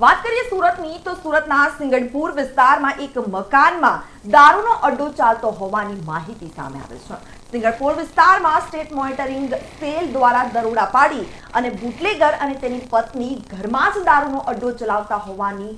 વાત કરીએ સુરતની, તો સુરતના સિંગણપુર વિસ્તારમાં એક મકાનમાં દારૂનો અડ્ડો ચાલતો હોવાની માહિતી સામે આવે છે. સિંગણપુર વિસ્તારમાં સ્ટેટ મોનિટરિંગ સેલ દ્વારા દરોડા પાડી અને બુટલેગર અને તેની પત્ની ઘરમાં જ દારૂનો અડ્ડો ચલાવતા હોવાની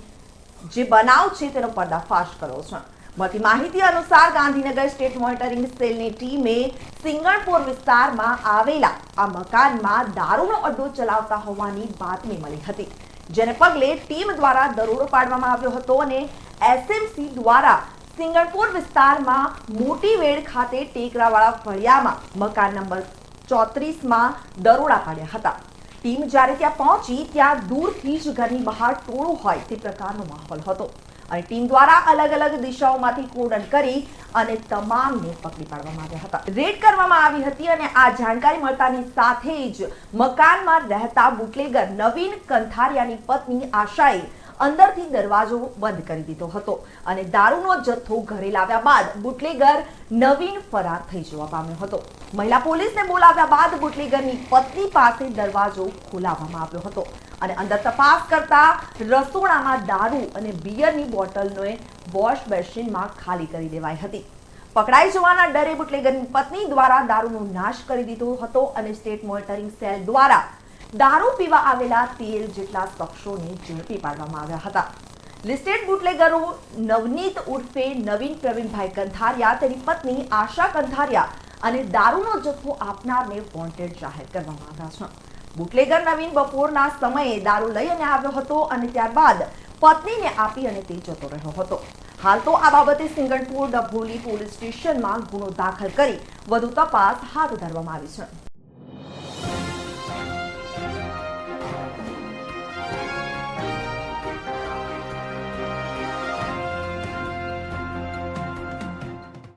જે બનાવ છે તેનો પર્દાફાશ કર્યો છે. મળતી માહિતી અનુસાર ગાંધીનગર સ્ટેટ મોનિટરિંગ સેલની ટીમે સિંગણપુર વિસ્તારમાં આવેલા આ મકાનમાં દારૂનો અડ્ડો ચલાવતા હોવાની બાતમી મળી હતી. જેને પગલે ટીમ દ્વારા દરોડો પાડવામાં આવ્યો હતો અને એસએમસી દ્વારા સિંગણપુર વિસ્તારમાં મોટી વેડ ખાતે ટેકરાવાળા ફળિયામાં મકાન નંબર ચોત્રીસમાં દરોડા પાડ્યા હતા. ટીમ જ્યારે ત્યાં પહોંચી, ત્યાં દૂરથી જ ઘરની બહાર ટોળું હોય તે પ્રકારનો માહોલ હતો. અને ટીમ દ્વારા અલગ અલગ દિશાઓમાંથી કોડન કરી અને તમામને પકડી પાડવામાં આવ્યા હતા. રેડ કરવામાં આવી હતી અને આ જાણકારી મળતાની સાથે જ મકાનમાં રહેતા બુટલેગર નવીન કંથારિયાની પત્ની આશાએ અંદરથી દરવાજો બંધ કરી દીધો હતો અને દારૂનો જથ્થો ઘરે લાવ્યા બાદ બુટલેગર નવીન ફરાર થઈ જવા પામ્યો હતો. મહિલા પોલીસને બોલાવ્યા બાદ બુટલેગરની પત્ની પાસે દરવાજો ખોલાવવામાં આવ્યો હતો. અને અંદર તપાસ કરતા રસોડામાં દારૂ અને બિયરની બોટલને વોશ બેસિનમાં ખાલી કરી દેવાઈ હતી. પકડાઈ જવાના ડરે બુટલેગરની પત્ની દ્વારા દારૂનો નાશ કરી દીધો હતો અને સ્ટેટ મોનિટરિંગ સેલ દ્વારા દારૂ પીવા આવેલા તેર જેટલા શખ્સોને ઝડપી પાડવામાં આવ્યા હતા. લિસ્ટેડ બુટલેગરો નવનીત ઉર્ફે નવીન પ્રવીણભાઈ કંથારિયા, તેની પત્ની આશા કંથારિયા અને દારૂનો જથ્થો આપનારને વોન્ટેડ જાહેર કરવામાં આવ્યા છે. બુટલેગર નવીન બપોરના સમયે દારૂ લઈ અને આવ્યો હતો અને ત્યારબાદ પત્નીને આપી અને તે જતો રહ્યો હતો. હાલ તો આ બાબતે સિંગણપુર ડભોલી પોલીસ સ્ટેશનમાં ગુનો દાખલ કરી વધુ તપાસ હાથ ધરવામાં આવી છે.